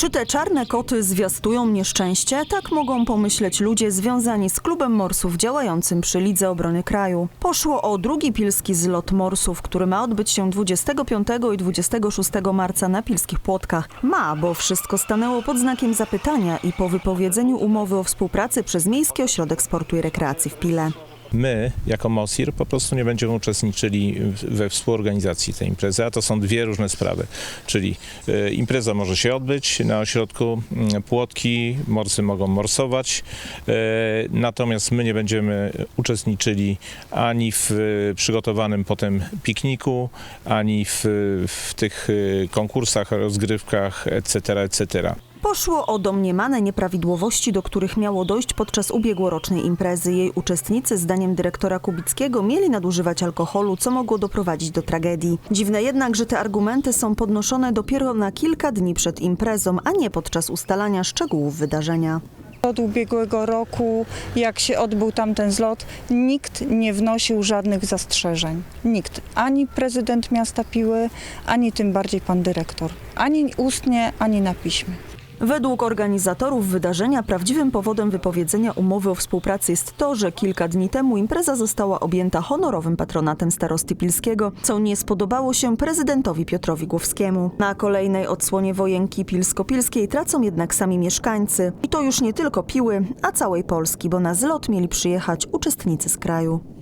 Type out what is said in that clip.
Czy te czarne koty zwiastują nieszczęście? Tak mogą pomyśleć ludzie związani z klubem morsów działającym przy Lidze Obrony Kraju. Poszło o drugi pilski zlot morsów, który ma odbyć się 25 i 26 marca na pilskich płotkach. Ma, bo wszystko stanęło pod znakiem zapytania i po wypowiedzeniu umowy o współpracy przez Miejski Ośrodek Sportu i Rekreacji w Pile. My, jako MOSIR, po prostu nie będziemy uczestniczyli we współorganizacji tej imprezy, a to są dwie różne sprawy. Czyli e, impreza może się odbyć na ośrodku mm, Płotki, morsy mogą morsować, e, natomiast my nie będziemy uczestniczyli ani w e, przygotowanym potem pikniku, ani w, w tych konkursach, rozgrywkach, etc., etc. Poszło o domniemane nieprawidłowości, do których miało dojść podczas ubiegłorocznej imprezy. Jej uczestnicy, zdaniem dyrektora Kubickiego, mieli nadużywać alkoholu, co mogło doprowadzić do tragedii. Dziwne jednak, że te argumenty są podnoszone dopiero na kilka dni przed imprezą, a nie podczas ustalania szczegółów wydarzenia. Od ubiegłego roku, jak się odbył tamten zlot, nikt nie wnosił żadnych zastrzeżeń. Nikt. Ani prezydent miasta Piły, ani tym bardziej pan dyrektor. Ani ustnie, ani na piśmie. Według organizatorów wydarzenia prawdziwym powodem wypowiedzenia umowy o współpracy jest to, że kilka dni temu impreza została objęta honorowym patronatem starosty Pilskiego, co nie spodobało się prezydentowi Piotrowi Głowskiemu. Na kolejnej odsłonie wojenki pilsko-pilskiej tracą jednak sami mieszkańcy. I to już nie tylko Piły, a całej Polski, bo na zlot mieli przyjechać uczestnicy z kraju.